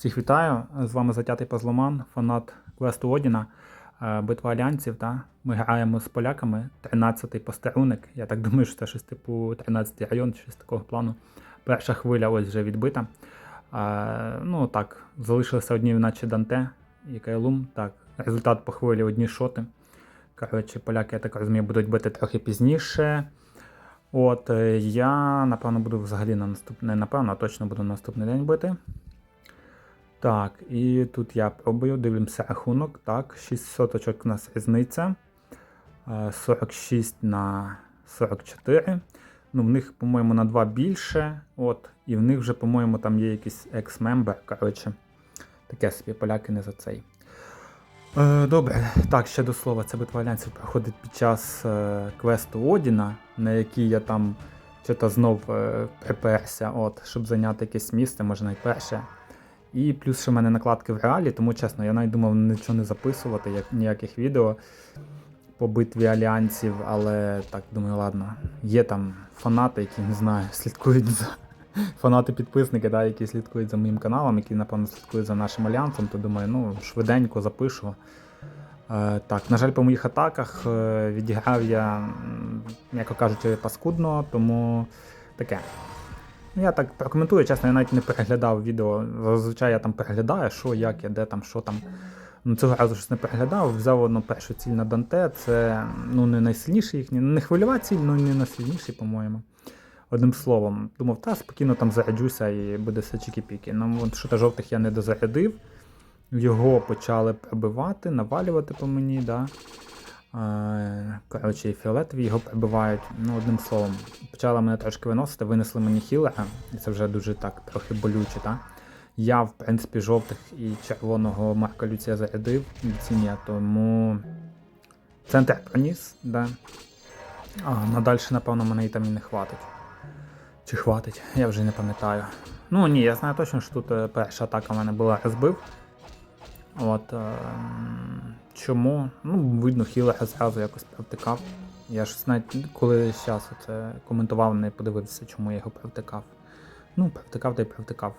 Всіх вітаю! З вами затятий Пазломан, фанат квесту Одіна, е, битва альянсів. Та? Ми граємо з поляками. 13-й постеруник. Я так думаю, що це щось типу 13-й район, щось такого плану. Перша хвиля ось вже відбита. Е, ну так, залишилися одні, наче Данте і Кайлум. Так, результат по хвилі одні шоти. Коротше, поляки, я так розумію, будуть бити трохи пізніше. От, е, я, напевно, буду взагалі на наступний, напевно, точно буду на наступний день бити. Так, і тут я пробую, дивимося рахунок. Так, 600 очок у нас різниця. Е, 46 на 44. Ну, в них, по-моєму, на 2 більше. От, і в них вже, по-моєму, там є якийсь екс-мембер. Коротше, таке собі поляки не за цей. Е, добре, так, ще до слова, ця битва альянсів проходить під час е, квесту Одіна, на який я там що-то знов е, приперся, от, щоб зайняти якесь місце, може найперше. І плюс ще в мене накладки в реалі, тому чесно, я навіть думав нічого не записувати, як, ніяких відео по битві альянсів, але так думаю, ладно. Є там фанати, які не знаю, слідкують за. Фанати-підписники, да, які слідкують за моїм каналом, які, напевно, слідкують за нашим альянсом, то думаю, ну, швиденько запишу. Е, так, на жаль, по моїх атаках е, відіграв я, м'яко кажучи, паскудно, тому таке. Ну, Я так прокоментую, чесно, я навіть не переглядав відео. Зазвичай я там переглядаю, що, як я, де там, що там. Ну, цього разу щось не переглядав, взяв одну першу ціль на Данте. Це ну, не найсильніший їхній, не хвильова ціль, ну не найсильніший, по-моєму. Одним словом, думав, та спокійно там заряджуся і буде все чікі-піки. Ну, от що-то жовтих я не дозарядив. Його почали пробивати, навалювати по мені, да. Е, Коротше, фіолетові його прибивають. Ну, одним словом, почали мене трошки виносити, винесли мені хілера, і це вже дуже так трохи болюче, так? Я, в принципі, жовтих і червоного Марка Люція зарядив ціні, тому центр проніс, да. А надальше, напевно, мене і там і не хватить. Чи хватить, я вже не пам'ятаю. Ну ні, я знаю точно, що тут е, перша атака в мене була розбив. От. Е, чому? Ну, видно, хілера зразу якось провтикав. Я ж навіть коли зараз це коментував, не подивився, чому я його провтикав. Ну, провтикав та й провтикав.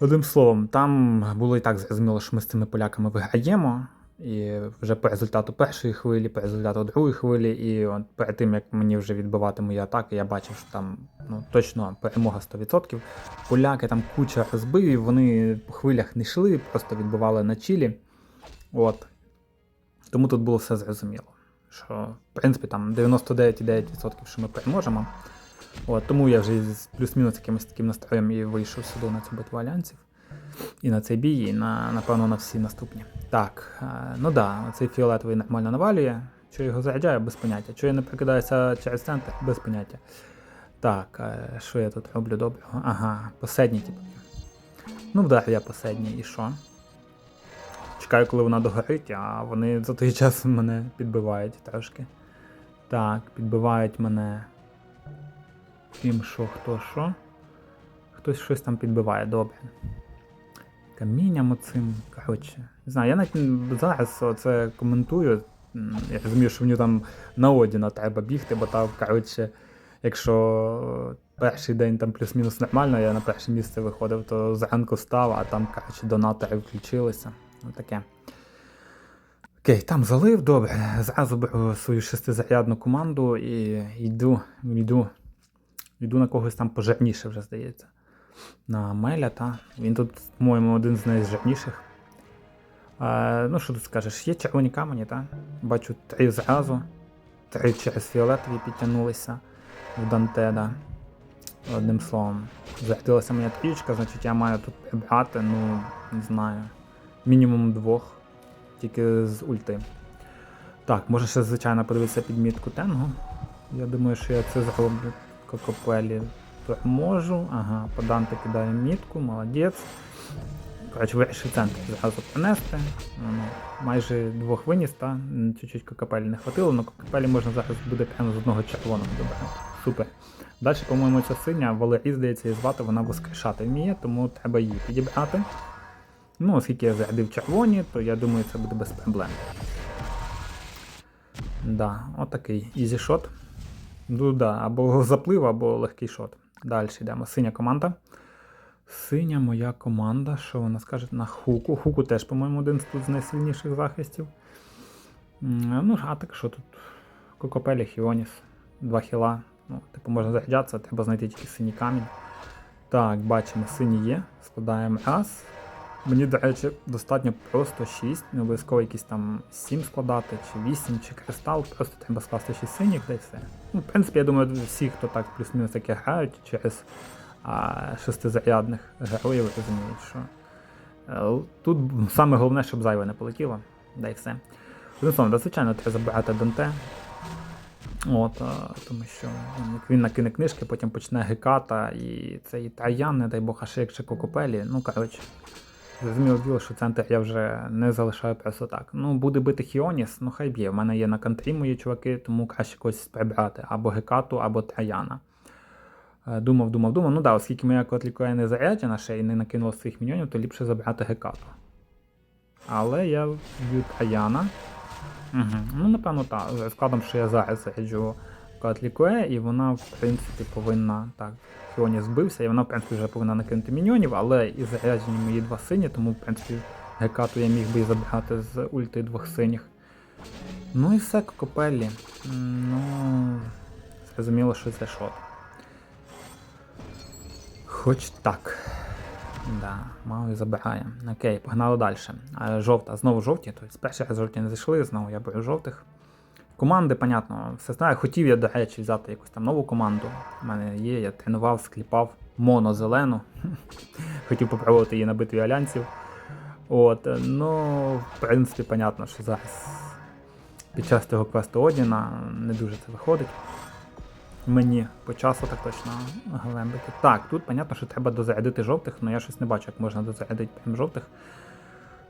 Одним словом, там було і так зрозуміло, що ми з цими поляками виграємо. І вже по результату першої хвилі, по результату другої хвилі, і от перед тим як мені вже відбивати мої атаки, я бачив, що там ну, точно перемога 100%. Поляки там куча розбивів, вони по хвилях не йшли, просто відбивали на чілі. От. Тому тут було все зрозуміло. Що, в принципі, там 99,9% що ми переможемо. От, тому я вже з плюс-мінус якимось таким настроєм і вийшов сюди на цю битву альянсів. І на цей бій, і на, напевно на всі наступні. Так, е, ну да, цей фіолетовий нормально навалює. Що його заряджаю, без поняття. Що я не прикидаюся через центр, без поняття. Так, е, що я тут роблю доброго? Ага, поседній, типу. Ну, вдарив я поседній, і що? Чекаю, коли вона догорить, а вони за той час мене підбивають трошки. Так, підбивають мене. Ким що, хто що. Хтось щось там підбиває, добре. Камінням оцим, коротше. Не знаю, я навіть зараз це коментую. Я розумію, що мені там на Одіна треба бігти, бо там, коротше, якщо перший день там плюс-мінус нормально, я на перше місце виходив, то зранку став, а там, коротше, донатори включилися. Ну таке. Окей, там залив, добре. Зразу беру свою шестизарядну команду і йду, йду, йду на когось там пожирніше вже, здається. На Меля, та. Він тут, по-моєму, один з найжирніших. Е, ну, що тут скажеш? Є червоні камені, та? Бачу три зразу. Три через фіолетові підтягнулися в Дантеда. Одним словом, зарядилася моя трічка, значить я маю тут прибрати, ну, не знаю. Мінімум двох. Тільки з ульти. Так, може ще, звичайно, подивитися підмітку Тенгу. Я думаю, що я це зроблю. Кокопелі можу. Ага, поданте кидає мітку, молодець. Коротше, вирішив центр зразу принести. Ну, майже двох виніс, та чуть-чуть кокапелі не хватило, але кокапелі можна зараз буде з одного червоного добрати. Супер. Далі, по-моєму, ця синя Валерій, здається, її звати, вона воскрешати вміє, тому треба її підібрати. Ну, оскільки я зарядив червоні, то я думаю, це буде без проблем. Да, отакий ізі шот. Ну да, або заплив, або легкий шот. Далі йдемо. Синя команда. Синя моя команда, що вона скаже на хуку. Хуку теж, по-моєму, один з найсильніших захистів. Ну, а так що тут? Кокопелі, Хіоніс, два хіла. Ну, типу, можна заряджатися, треба знайти тільки синій камінь. Так, бачимо, сині є. Складаємо раз. Мені, до речі, достатньо просто 6, не обов'язково якісь там 7 складати, чи 8, чи кристал, просто треба скласти 6 синіх, й все. Ну, в принципі, я думаю, всі, хто так плюс-мінус таке грають через а, шестизарядних героїв, розуміють, що е, тут саме головне, щоб зайве не полетіло, да й все. Одним да, звичайно, треба забирати Данте. От, а, тому що ну, він накине книжки, потім почне геката, і це і Таян, не дай Бог, а ще якщо Кокопелі. Ну, коротше, зрозуміло діло, що центр я вже не залишаю просто так. Ну, буде бити Хіоніс, ну хай б'є. У мене є на контрі мої чуваки, тому краще когось прибрати. Або Гекату, або Таяна. Е, Думав, думав, думав. Ну да, оскільки моя котлікоя не заряджена ще і не накинула своїх міньйонів, то ліпше забрати Гекату. Але я вб'ю Таяна. Угу. Ну, напевно, так. Складом, що я зараз заряджу Котлікуе, і вона, в принципі, повинна. Так, Хіоні збився, і вона, в принципі, вже повинна накинути міньйонів, але і заряджені мої два сині, тому, в принципі, Гекату я міг би і забрати з ульти двох синіх. Ну і все, Кокопеллі. Ну. Зрозуміло, що це шот. Хоч так. Да, мало і забирає. Окей, погнали далі. Жовта, знову жовті. Тобто перший раз жовті не зайшли, знову я беру жовтих. Команди, понятно, все знаю. Хотів я, до речі, взяти якусь там нову команду. У мене є, я тренував, скліпав моно-зелену. Хотів попробувати її на битві альянсів. От, е, ну, в принципі, понятно, що зараз під час цього квесту Одіна не дуже це виходить. Мені по часу так точно глембити. Так, тут понятно, що треба дозарядити жовтих, але я щось не бачу, як можна дозарядити прям жовтих.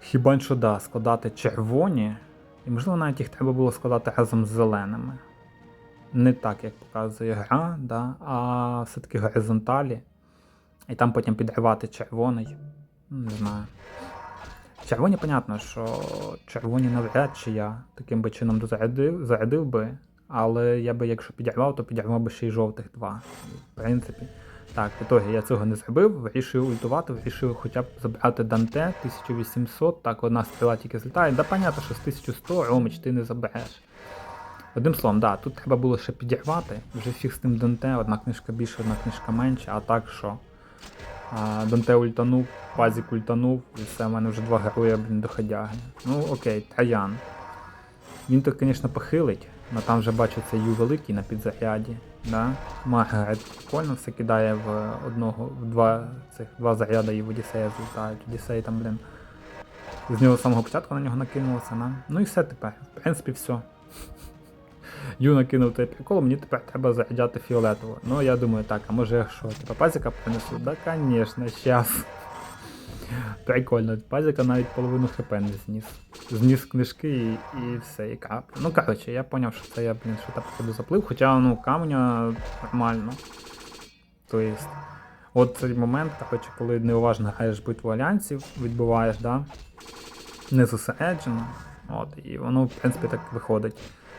Хіба що да, складати червоні. І можливо навіть їх треба було складати разом з зеленими. Не так, як показує гра, да, а все-таки горизонталі. І там потім підривати червоний. Не знаю. Червоні, понятно, що червоні навряд чи я таким би чином дозарядив, зарядив би. Але я би, якщо підірвав, то підірвав би ще й жовтих два. В принципі. Так, в ітогі я цього не зробив, вирішив ультувати, вирішив хоча б забрати Данте 1800. Так, одна стріла тільки злітає. Да, понятно, що з 1100 Ромич ти не забереш. Одним словом, да, тут треба було ще підірвати. Вже фіг з тим Данте, одна книжка більше, одна книжка менше, а так що. А, Данте ультанув, Пазік ультанув, і все, в мене вже два герої, блін, доходяги. Ну окей, Таян. Він тут, звісно, похилить, але там вже бачу це Ю великий на підзаряді. Да? Маргарет прикольно все кидає в одного, в два цих два заряди і в Одіссея злітають. Одіссей там, блін. З нього з самого початку на нього накинулося, на. Ну і все тепер. В принципі, все. Ю накинув той прикол, мені тепер треба заряджати фіолетово. Ну я думаю, так, а може що, типа пазика принесу? Да, звісно, щас. Прикольно, пазика навіть половину хп зніс. Зніс книжки і, і все, і капля. Ну коротше, я зрозумів, що це я, блін, що так походу заплив, хоча ну каменя нормально. Тобто, от цей момент, коротше, коли неуважно граєш битву альянсів, відбуваєш, да? Не зосереджено. От, і воно, в принципі, так виходить.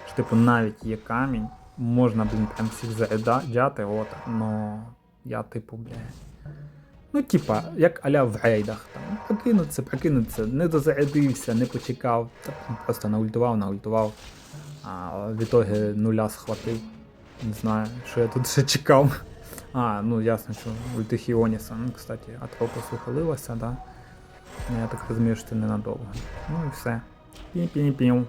Що, типу, навіть є камінь, можна, блін, прям всіх заряджати, от, но я, типу, блядь. Ну, типа, як аля в рейдах. Там, прокинуться, не дозарядився, не почекав, та просто наультував, наультував. А в ітогі нуля схватив. Не знаю, що я тут ще чекав. А, ну ясно, що ульти Хіоніса. Ну, кстати, Атропос ухилилася, да? Ну, Я так розумію, що це ненадовго. Ну і все. Пім-пім-пім.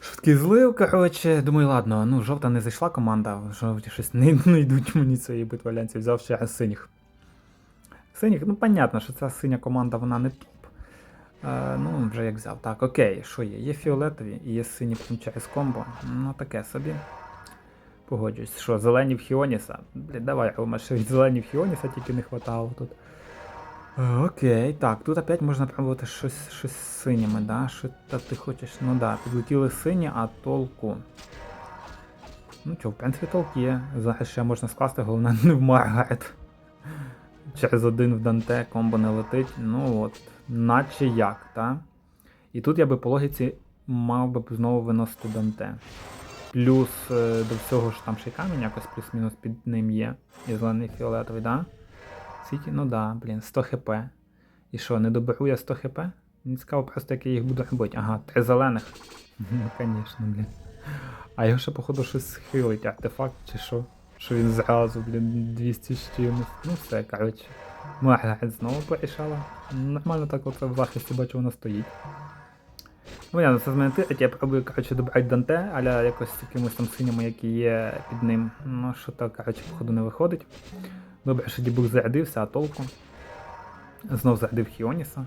Швидкий злив, коротше, думаю, ладно, ну жовта не зайшла команда, жовті щось не, не йдуть мені цієї битви альянсів, взяв ще синіх. Синіх, ну понятно, що ця синя команда вона не топ. Е, ну, вже як взяв. Так, окей, що є? Є фіолетові і є сині через комбо. Ну таке собі. Погоджуюсь. Що, зелені в Хіоніса? Блін, давай, Рома, ще від зелені в Хіоніса тільки не хватало тут. Е, Окей, так, тут опять можна пробувати щось, щось з синіми, да? Що та ти хочеш? Ну да, підлетіли сині, а толку. Ну що, в принципі, толк є. Зараз ще можна скласти, головне не в Маргарет. Через один в Данте комбо не летить. Ну от, наче як, та? І тут я би по логіці мав би знову виносити Данте. Плюс е, до всього ж там ще й камінь якось плюс-мінус під ним є. І зелений фіолетовий, да? Скільки? Ну да, блін, 100 хп. І що, не доберу я 100 хп? Мені цікаво просто, як я їх буду робити. Ага, три зелених. Ну, звісно, блін. А його ще, походу, щось хилить, артефакт чи що. Що він зразу, блін, 200 з. Ну все, коротше. Маргарет знову порішала. Нормально так оце в захисті бачу, вона стоїть. Ну, я це з я пробую, коротше, добрати Данте, аля якось з якимось там синіми, які є під ним. Ну, що так, коротше, походу не виходить. Добре, що дібук зарядився, а толку. Знов зарядив Хіоніса.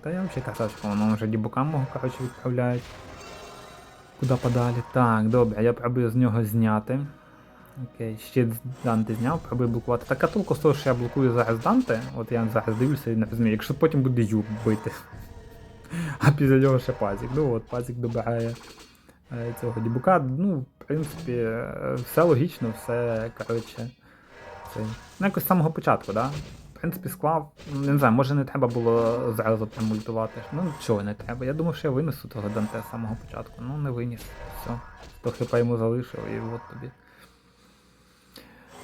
Та я взагалі що воно вже дібукам мого, коротше, відправляють. Куди подалі? Так, добре, я пробую з нього зняти. Окей, ще Данте зняв, пробую блокувати. Так а толку з того, що я блокую зараз Данте, от я зараз дивлюся і не розумію, якщо потім буде Юб бити. А після нього ще пазік. Ну от пазік добирає е, цього дібука. Ну, в принципі, е, все логічно, все, коротше. Це... Ну, якось з самого початку, да? В принципі, склав. Не знаю, може не треба було зразу прям мультувати. Ну, чого не треба. Я думав, що я винесу того Данте з самого початку. Ну, не виніс. Все. То хп йому залишив, і от тобі.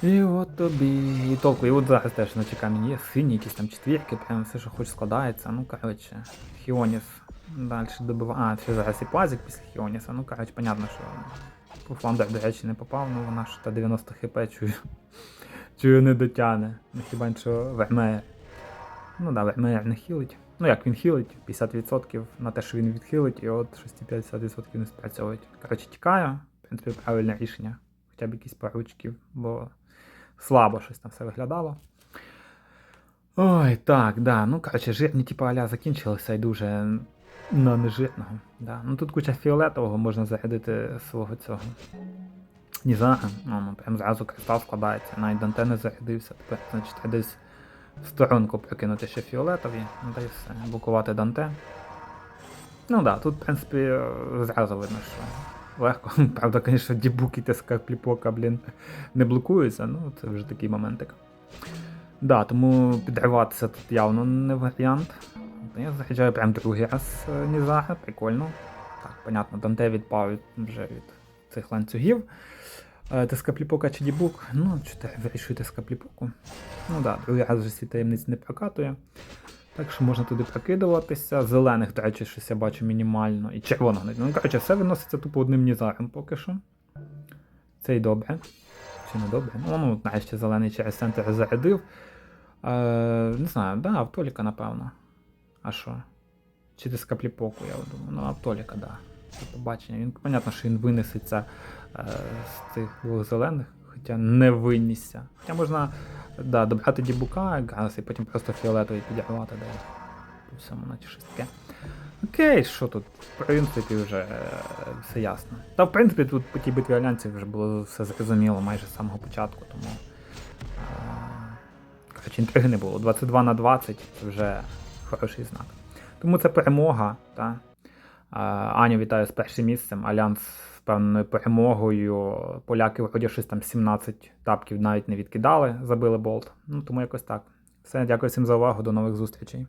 І от тобі. І толку. І от зараз теж на камінь є сині, якісь там четвірки, прям все, що хоч складається. Ну, коротше, Хіоніс далі добиває. А, ще зараз і пазик після Хіоніса. Ну, коротше, понятно, що по фландер, до речі, не попав, ну вона ж та 90 хп чую. Чую не дотягне. Ну хіба що Вермеєр. Ну да, Вермеєр не хілить. Ну як він хілить, 50% на те, що він відхилить, і от 650% не спрацьовують. Коротше, тікаю. В принципі, правильне рішення. Хоча б якісь пару очків, бо слабо щось там все виглядало. Ой, так, да. Ну, коротше, жирні типу аля закінчилися і дуже на нежирного. Да. Ну тут куча фіолетового можна зарядити свого цього. Ні за, ну, ну прям зразу кристал складається, навіть Данте не зарядився. Тепер, значить, десь в сторонку прикинути ще фіолетові, ну та й все, блокувати Данте. Ну да, тут, в принципі, зразу видно, що легко. Правда, звісно, дібуки та скарпліпока, блін, не блокуються, ну це вже такий моментик. Да, тому підриватися тут явно не варіант. Я заїжджаю прям другий раз е, Нізага, прикольно. Так, понятно, Данте відпав від, вже від цих ланцюгів. Е, Тескапліпока чи дібук. Ну, чи те вирішую тескапліпоку. Ну да, другий раз вже всі таємниці не прокатує. Так що можна туди прокидуватися. Зелених, до речі, щось я бачу мінімально. І червоного. Ну, коротше, все виноситься тупо одним нізарем поки що. Це й добре. Чи не добре? Ну, ну нарешті зелений через центр зарядив. Е, не знаю, да, автоліка, напевно. А що? Чи десь капліпоку, я думаю. Ну, автоліка, да. Це побачення. Він, понятно, що він винесеться е, з цих двох зелених, хоча не винісся. Хоча можна да, добрати дібука якраз і потім просто фіолетовий підірвати, да. По всьому, наче щось таке. Окей, що тут? В принципі, вже е, все ясно. Та в принципі тут по тій битві альянсів вже було все зрозуміло майже з самого початку, тому. е, Коротше, інтриги не було. 22 на 20 це вже хороший знак. Тому це перемога. Та? А, Аню вітаю з першим місцем. Альянс з певною перемогою. Поляки щось там 17 тапків навіть не відкидали, забили болт. Ну тому якось так. Все, дякую всім за увагу, до нових зустрічей.